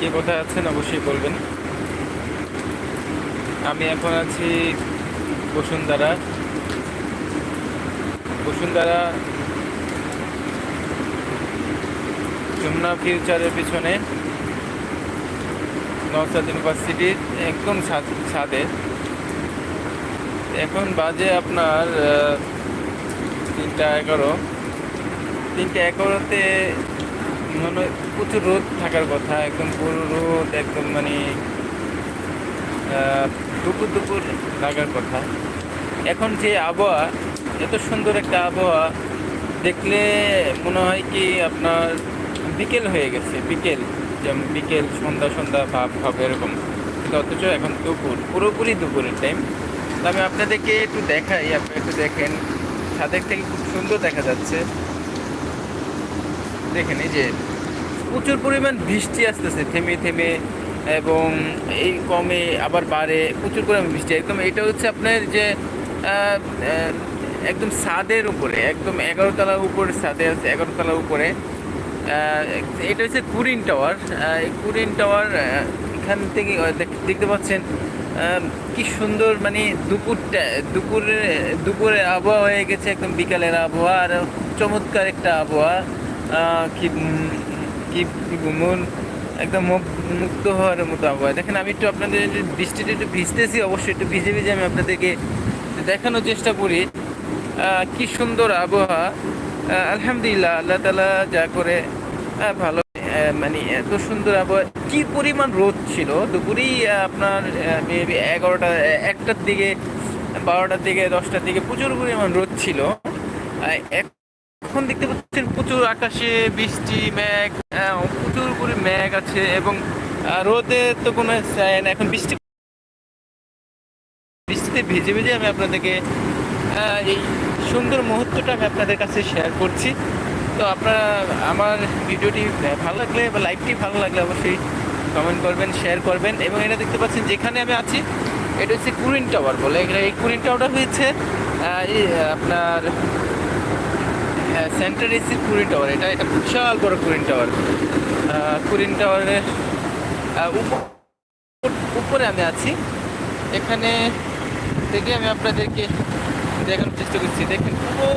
কে কোথায় আছেন অবশ্যই বলবেন। আমি এখন আছি বসুন্ধরা। বসুন্ধরা যমুনা ফিউচারের পিছনে নওসাদ ইউনিভার্সিটির একদম ছাদ- এখন বাজে আপনার তিনটা এগারো। তিনটা এগারোতে মনে প্রচুর রোদ থাকার কথা, একদম পুরো রোদ, একদম মানে দুপুর দুপুর লাগার কথা। এখন যে আবহাওয়া, এত সুন্দর একটা আবহাওয়া, দেখলে মনে হয় কি আপনার বিকেল হয়ে গেছে, বিকেল। যেমন বিকেল, সন্ধ্যা সন্ধ্যা, ভাব হবে এরকম। অথচ এখন দুপুর, পুরোপুরি দুপুরের টাইম তো আমি আপনাদেরকে একটু দেখাই আপনি একটু দেখেন। ছাদের থেকে খুব সুন্দর দেখা যাচ্ছে। দেখেন এই যে প্রচুর পরিমাণ বৃষ্টি আসতেছে, থেমে থেমে এবং এই কমে আবার বাড়ে, প্রচুর পরিমাণ বৃষ্টি। একদম এটা হচ্ছে আপনার যে একদম ছাদের উপরে, একদম এগারো তলার উপরে ছাদে আছে এগারো তলার উপরে এটা হচ্ছে কুরিন টাওয়ার। এই কুরিন টাওয়ার এখান থেকে দেখ- দেখতে পাচ্ছেন কি সুন্দর মানে দুপুরটা, দুপুরে দুপুরে আবহাওয়া হয়ে গেছে, একদম বিকালের আবহাওয়া, আর চমৎকার একটা আবহাওয়া। কি কি মন একদম মুক- মুক্ত হওয়ার মতো আবহাওয়া দেখেন আমি একটু আপনাদের বৃষ্টিতে একটু ভিজতেছি অবশ্যই একটু ভিজে ভিজে আমি আপনাদেরকে দেখানোর চেষ্টা করি কি সুন্দর আবহাওয়া আলহামদুলিল্লাহ আল্লাহ তালা যা করে ভালো মানে এত সুন্দর আবহাওয়া কি পরিমাণ রোদ ছিল দুপুরেই আপনার মেবি এগারোটা একটার দিকে বারোটার দিকে দশটার দিকে প্রচুর পরিমাণ রোদ ছিল এক- এখন দেখতে পাচ্ছেন প্রচুর আকাশে বৃষ্টি, মেঘ প্রচুর করে মেঘ আছে এবং রোদে তো কোনো sign নাই। এখন বৃষ্টি বৃষ্টিতে ভিজে ভিজে আমি আপনাদেরকে এই সুন্দর মুহূর্তটা আমি আপনাদের কাছে শেয়ার করছি তো আপনারা, আমার ভিডিওটি ভালো লাগলে বা লাইভটি ভালো লাগলে অবশ্যই কমেন্ট করবেন শেয়ার করবেন এবং এটা দেখতে পাচ্ছেন যেখানে আমি আছি, এটা হচ্ছে কুরিন টাওয়ার বলে এই কুরিন টাওয়ারটা হয়েছে আপনার সেন্টার এসি কুরিন টাওয়ার এটা এটা বিশাল বড় কুরিন টাওয়ার কুরিন টাওয়ারের উপরে আমি আছি। এখানে থেকে আমি আপনাদেরকে দেখানোর চেষ্টা করছি। দেখেন পুরো